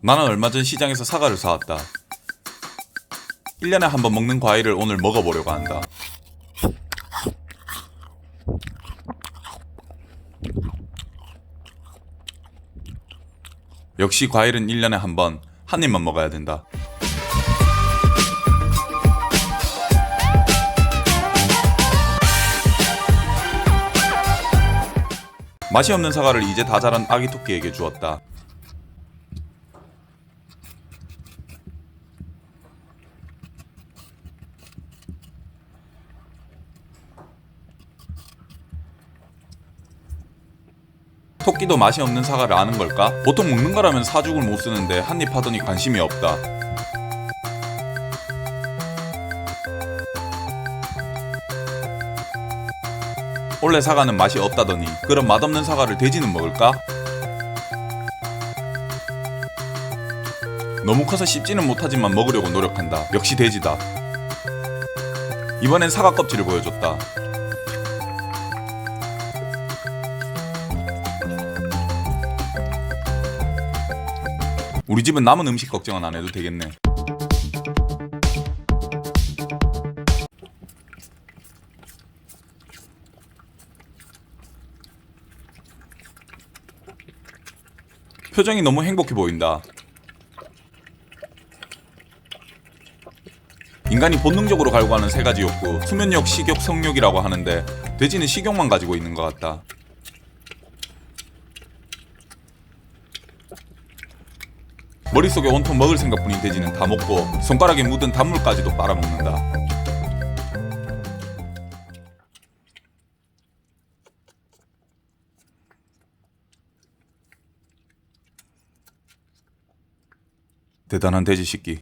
나는 얼마 전 시장에서 사과를 사왔다. 1년에 한 번 먹는 과일을 오늘 먹어보려고 한다. 역시 과일은 1년에 한 번, 한 입만 먹어야 된다. 맛이 없는 사과를 이제 다 자란 아기 토끼에게 주었다. 토끼도 맛이 없는 사과를 아는 걸까? 보통 먹는 거라면 사죽을 못 쓰는데 한입 하더니 관심이 없다. 원래 사과는 맛이 없다더니 그럼 맛없는 사과를 돼지는 먹을까? 너무 커서 씹지는 못하지만 먹으려고 노력한다. 역시 돼지다. 이번엔 사과 껍질을 보여줬다. 우리 집은 남은 음식 걱정은 안 해도 되겠네. 표정이 너무 행복해 보인다. 인간이 본능적으로 갈구하는 세 가지 욕구, 수면욕, 식욕, 성욕이라고 하는데 돼지는 식욕만 가지고 있는 것 같다. 머릿속에 온통 먹을 생각뿐인 돼지는 다 먹고 손가락에 묻은 단물까지도 빨아먹는다. 대단한 돼지 새끼.